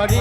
Hari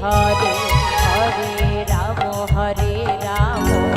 Hare Hare Ram Hare Ram.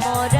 enamora.